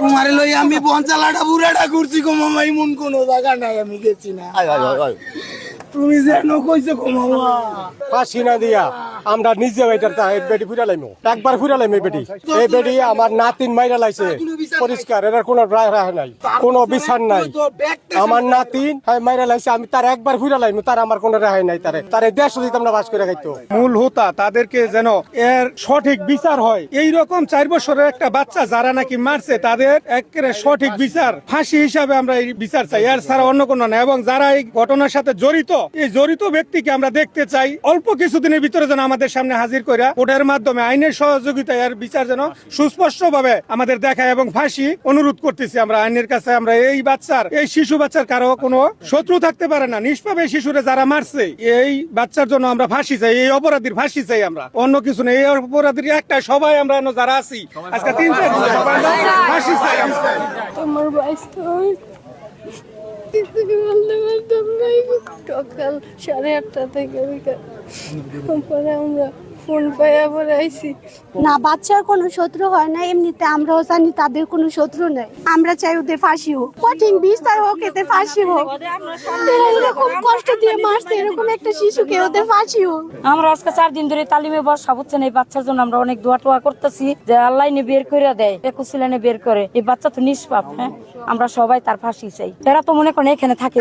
তোমার লই আমি পঞ্চালাটা বুড়াটা ঘুরছি গো মামা এমন কোনো জায়গা নাই আমি গেছি না। তুমি যেন কইছো গো মামা। ফাঁসি না দিয়া আমরা নিজে এটার বেটি ফুরা লাইমু একবার ফুরা লাইমু বেটি। এই বেটি আমার নাতিন মাইরা লাইছে। পরিষ্কার এটার কোনো রায় রায় নাই কোনো বিচার নাই। আমার নাতিন হ্যাঁ মাইরা লাইছে আমি তার একবার লাইমু তার আমার কোনো রেহাই নাই তারে। তারে দেশ দিতাম না বাস করে খাইতো। মূল হোতা তাদেরকে যেন এর সঠিক বিচার হয়। এই রকম চার বছরের একটা বাচ্চা যারা নাকি মারছে তাদের একেবারে সঠিক বিচার ফাঁসি হিসাবে আমরা এই বিচার চাই। এর ছাড়া অন্য কোনো না। এবং যারা এই ঘটনার সাথে জড়িত এই জড়িত ব্যক্তিকে আমরা দেখতে চাই অল্প কিছুদিনের ভিতরে যেন আমাদের সামনে হাজির করে ওটার মাধ্যমে আইনের সহযোগিতায় এর বিচার যেন সুস্পষ্ট ভাবে আমাদের দেখায় এবং ফাঁসি অনুরোধ করতেছি আমরা, আইনের কাছে আমরা এই বাচ্চার, এই শিশু বাচ্চার কারও কোনো শত্রু থাকতে পারে না। নিষ্পাপ এই শিশুরে যারা মারছে, এই বাচ্চার জন্য আমরা ফাঁসি চাই, এই অপরাধীর ফাঁসি চাই আমরা। অন্য কিছু নেই, এই অপরাধীর একটা সবাই আমরা যারা আছি, আজকে তিন চার ফাঁসি চাই এই সকাল সাড়ে আটটা থেকে আমরা ফোন পাইয়া পরে আইসি না বাচ্চার কোনো শত্রু হয় না এমনিতে আমরাও জানি তাদের কোনো শত্রু নেই। আমরা চাই ওদের ফাঁসি হোক। কঠিন বিস্তার হোক এতে ফাঁসি হোক। এরা এরকম কষ্ট দিয়ে মারছে এরকম একটা শিশুকে ওদের ফাঁসি হোক। আমরা আজকে চার দিন ধরে তালিমে বসা বুঝছেন এই বাচ্চার জন্য আমরা অনেক দোয়া টোয়া করতেছি যে আল্লাহ নে বের করে দেয় একুশ লাইনে বের করে। এই বাচ্চা তো নিষ্পাপ হ্যাঁ? আমরা সবাই তার ফাঁসি চাই। তারা তো মনে করেন এখানে থাকে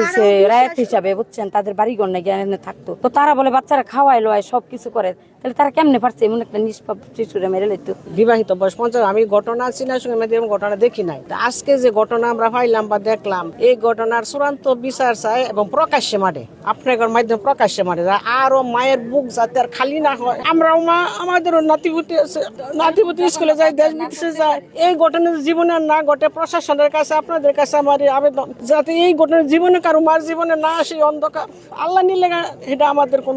রায়ত হিসাবে বুঝছেন তাদের বাড়ি গণ্য জ্ঞানে থাকতো। তো তারা বলে বাচ্চারা খাওয়াই লয় সব কিছু করে। তাহলে তারা কেমনে পারছে? এমন একটা নিষ্পাপ শিশুরে মেরে লইতো। বিবাহিত বয়স পঞ্চাশ, আমি ঘটনা চিনার সঙ্গে মেয়েদের ঘটনা দেখি নাই। আজকে যে ঘটনা আমরা পাইলাম বা দেখলাম, এই ঘটনার চূড়ান্ত বিচার চাই এবং প্রকাশ্যে মাঠে আপনাদের মাধ্যমে প্রকাশ্যে যা আরও মায়ের বুক যাতে আর খালি না হয়। আমরাও মা, আমাদেরও নাতিপুতি আছে, নাতিপুতি স্কুলে যায়, দেশ বিদেশে যায়। এই ঘটনা জীবনে না ঘটে, প্রশাসনের কাছে, আপনাদের কাছে আমার আবেদন। যাতে এই ঘটনা জীবনে কারও মার জীবনে না আসে, অন্ধকার, আল্লাহ নিলে এটা আমাদের কোন